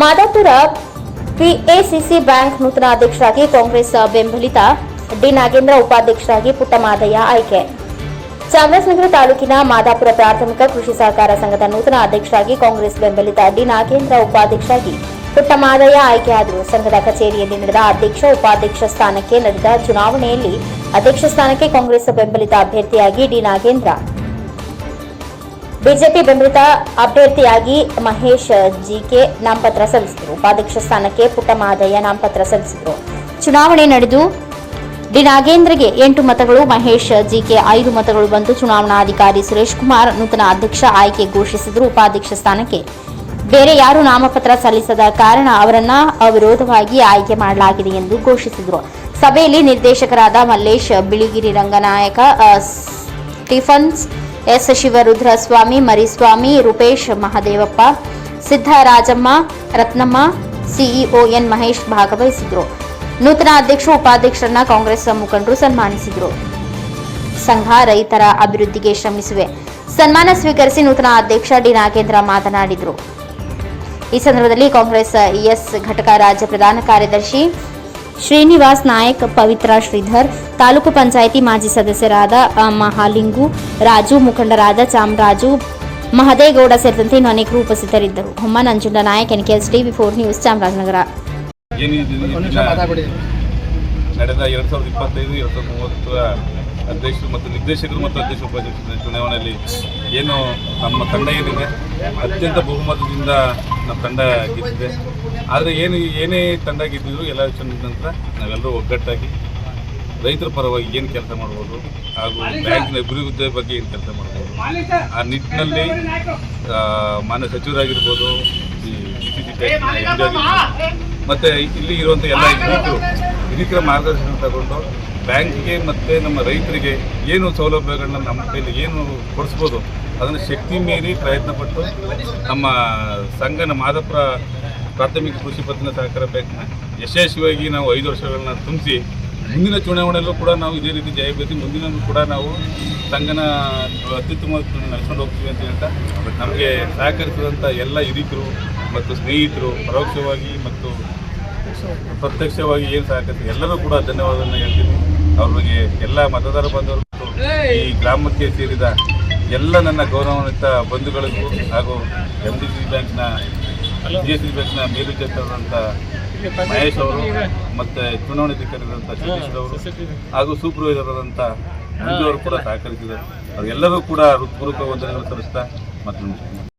Madapura ಪಿಎಸಿಸಿ bank ನೂತನ ಅಧ್ಯಕ್ಷರಾಗಿ ಕಾಂಗ್ರೆಸ್ ಬೆಂಬಲಿತ ಡಿ ನಾಗೇಂದ್ರ ಉಪಾಧ್ಯಕ್ಷರಾಗಿ ಪುಟ್ಟಮಾದಯ್ಯ ಆಯ್ಕೆ. ಚಾಮರಾಜನಗರ ತಾಲೂಕಿನ ಮಾದಾಪುರ ಪ್ರಾಥಮಿಕ ಕೃಷಿ ಸಹಕಾರ ಸಂಘದ ನೂತನ ಅಧ್ಯಕ್ಷರಾಗಿ ಕಾಂಗ್ರೆಸ್ ಬೆಂಬಲಿತ ಡಿ ನಾಗೇಂದ್ರ ಉಪಾಧ್ಯಕ್ಷರಾಗಿ ಪುಟ್ಟಮಾದಯ್ಯ ಆಯ್ಕೆಯಾದರು ಸಂಘದ ಕಚೇರಿಯಲ್ಲಿ ನಡೆದ ಅಧ್ಯಕ್ಷ, ಉಪಾಧ್ಯಕ್ಷ ಸ್ಥಾನಕ್ಕೆ ನಡೆದ ಚುನಾವಣೆಯಲ್ಲಿ ಅಧ್ಯಕ್ಷ ಸ್ಥಾನಕ್ಕೆ ಕಾಂಗ್ರೆಸ್ ಬೆಂಬಲಿತ ಅಭ್ಯರ್ಥಿಯಾಗಿ ಡಿ ನಾಗೇಂದ್ರ ಬಿಜೆಪಿ ಬೆಂಬಲಿತ ಅಭ್ಯರ್ಥಿಯಾಗಿ ಮಹೇಶ್ ಜಿಕೆ ನಾಮಪತ್ರ ಸಲ್ಲಿಸಿದರು. ಉಪಾಧ್ಯಕ್ಷ ಸ್ಥಾನಕ್ಕೆ ಪುಟ್ಟಮಾದಯ್ಯ ನಾಮಪತ್ರ ಸಲ್ಲಿಸಿದರು. ಚುನಾವಣೆ ನಡೆದು ಡಿ ನಾಗೇಂದ್ರಗೆ ಎಂಟು ಮತಗಳು, ಮಹೇಶ್ ಜಿಕೆ ಐದು ಮತಗಳು ಬಂದು ಚುನಾವಣಾಧಿಕಾರಿ ಸುರೇಶ್ ಕುಮಾರ್ ನೂತನ ಅಧ್ಯಕ್ಷ ಆಯ್ಕೆ ಘೋಷಿಸಿದರು. ಉಪಾಧ್ಯಕ್ಷ ಸ್ಥಾನಕ್ಕೆ ಬೇರೆ ಯಾರು ನಾಮಪತ್ರ ಸಲ್ಲಿಸದ ಕಾರಣ ಅವರನ್ನ ಅವಿರೋಧವಾಗಿ ಆಯ್ಕೆ ಮಾಡಲಾಗಿದೆ ಎಂದು ಘೋಷಿಸಿದರು. ಸಭೆಯಲ್ಲಿ ನಿರ್ದೇಶಕರಾದ Mallesh, Biligiri Ranganayaka Stephens S Shivarudraswamy, Mariswamy, Rupesh Mahadevappa Siddarajamma Ratnamma, CEO N Mahesh ಭಾಗವಹಿಸಿದ್ರು. ನೂತನ ಅಧ್ಯಕ್ಷ, ಉಪಾಧ್ಯಕ್ಷರನ್ನ ಕಾಂಗ್ರೆಸ್ ಮುಖಂಡರು ಸನ್ಮಾನಿಸಿದರು. ಸಂಘ ರೈತರ ಅಭಿವೃದ್ಧಿಗೆ ಶ್ರಮಿಸುವೆ. ಸನ್ಮಾನ ಸ್ವೀಕರಿಸಿ ನೂತನ ಅಧ್ಯಕ್ಷ ಡಿ ನಾಗೇಂದ್ರ ಮಾತನಾಡಿದರು. ಈ ಸಂದರ್ಭದಲ್ಲಿ ಕಾಂಗ್ರೆಸ್ ಎಸ್ ಘಟಕ ರಾಜ್ಯ ಪ್ರಧಾನ ಕಾರ್ಯದರ್ಶಿ ಶ್ರೀನಿವಾಸ್ ನಾಯಕ್ ಪವಿತ್ರ ಶ್ರೀಧರ್ ತಾಲೂಕು ಪಂಚಾಯಿತಿ ಮಾಜಿ ಸದಸ್ಯರಾದ ಮಹಾಲಿಂಗು ರಾಜು ಮುಖಂಡರಾದ ಚಾಮರಾಜು ಮಹದೇಗೌಡ ಸೇರಿದಂತೆ ಇನ್ನು ಅನೇಕರು ಉಪಸ್ಥಿತರಿದ್ದರು. Homma Nanjunda Nayak NKS TV four news Chamarajanagar. ನಡೆದ ಎರಡು ಸಾವಿರದ ಇಪ್ಪತ್ತೈದು ಎರಡು ಸಾವಿರದ ಮೂವತ್ತರ ಅಧ್ಯಕ್ಷರು ಮತ್ತು ನಿರ್ದೇಶಕರು ಮತ್ತು ಅಧ್ಯಕ್ಷ ಉಪಾಧ್ಯಕ್ಷರ ಚುನಾವಣೆಯಲ್ಲಿ ಏನು ನಮ್ಮ ತಂಡ ಏನಿದೆ, ಅತ್ಯಂತ ಬಹುಮತದಿಂದ ನಮ್ಮ ತಂಡ ಗೆದ್ದಿದೆ. ಆದರೆ ಏನು, ಏನೇ ತಂಡ ಗೆದ್ದಿದ್ರು ಎಲ್ಲ ಚುನಾವಣೆ ನಂತರ ನಾವೆಲ್ಲರೂ ಒಗ್ಗಟ್ಟಾಗಿ ರೈತರ ಪರವಾಗಿ ಏನು ಕೆಲಸ ಮಾಡ್ಬೋದು ಹಾಗೂ ಬ್ಯಾಂಕಿನ ಅಭಿವೃದ್ಧಿ ಬಗ್ಗೆ ಏನು ಕೆಲಸ ಮಾಡ್ಬೋದು. ಆ ನಿಟ್ಟಿನಲ್ಲಿ ಮಾನ್ಯ ಸಚಿವರಾಗಿರ್ಬೋದು, ಈ ಮತ್ತೆ ಇಲ್ಲಿ ಇರುವಂಥ ಎಲ್ಲ ಹಿರಿಕರ ಮಾರ್ಗದರ್ಶನ ತಗೊಂಡು ಬ್ಯಾಂಕಿಗೆ ಮತ್ತು ನಮ್ಮ ರೈತರಿಗೆ ಏನು ಸೌಲಭ್ಯಗಳನ್ನ ನಮ್ಮ ಕೈಲಿ ಏನು ಕೊಡಿಸ್ಬೋದು, ಅದನ್ನು ಶಕ್ತಿ ಮೀರಿ ಪ್ರಯತ್ನ ಪಟ್ಟು ನಮ್ಮ ಸಂಘನ ಮಾದಪುರ ಪ್ರಾಥಮಿಕ ಕೃಷಿ ಪತ್ತಿನ ಸಹಕಾರ ಬ್ಯಾಂಕ್ನ ಯಶಸ್ವಿಯಾಗಿ ನಾವು ಐದು ವರ್ಷಗಳನ್ನ ತುಂಬಿಸಿ ಮುಂದಿನ ಚುನಾವಣೆಯಲ್ಲೂ ಕೂಡ ನಾವು ಇದೇ ರೀತಿ ಜಯಬೇತಿ ಮುಂದಿನ ಕೂಡ ನಾವು ಸಂಘನ ಅತ್ಯುತ್ತಮ ನಡೆಸ್ಕೊಂಡು ಹೋಗ್ತೀವಿ ಅಂತ ಹೇಳ್ತಾ ನಮಗೆ ಸಹಕರಿಸಿದಂಥ ಎಲ್ಲ ಹಿರಿಕರು ಮತ್ತು ಸ್ನೇಹಿತರು ಪರೋಕ್ಷವಾಗಿ ಮತ್ತು ಪ್ರತ್ಯಕ್ಷವಾಗಿ ಏನು ಸಹಕರಿಸಿ ಎಲ್ಲರೂ ಕೂಡ ಧನ್ಯವಾದವನ್ನು ಹೇಳ್ತೀನಿ. ಅವ್ರಿಗೆ ಎಲ್ಲ ಮತದಾರ ಬಂಧುಗಳು ಈ ಗ್ರಾಮಕ್ಕೆ ಸೇರಿದ ಎಲ್ಲ ನನ್ನ ಗೌರವಾನ್ವಿತ ಬಂಧುಗಳಿಗೂ ಹಾಗೂ ಎಂ ಡಿ ಸಿ ಬ್ಯಾಂಕ್ನ ಜಿ ಎಸ್ ಸಿ ಬ್ಯಾಂಕ್ನ ಮೇಲ್ವಿಚಾರಕರಾದಂಥ ಮಹೇಶ್ ಅವರು ಮತ್ತು ಚುನಾವಣಾಧಿಕಾರಿಗಳಂತ ಸತೀಶ್ ಅವರು ಹಾಗೂ ಸೂಪರ್ವೈಸರ್ ಆದಂಥ ಮಂಜು ಅವರು ಕೂಡ ಸಹಕರಿಸಿದರು. ಅವರೆಲ್ಲರೂ ಕೂಡ ಹೃತ್ಪೂರ್ವಕ ವಂದನೆಗಳು ಸಲ್ಲಿಸ್ತಾ ಮತ್ತು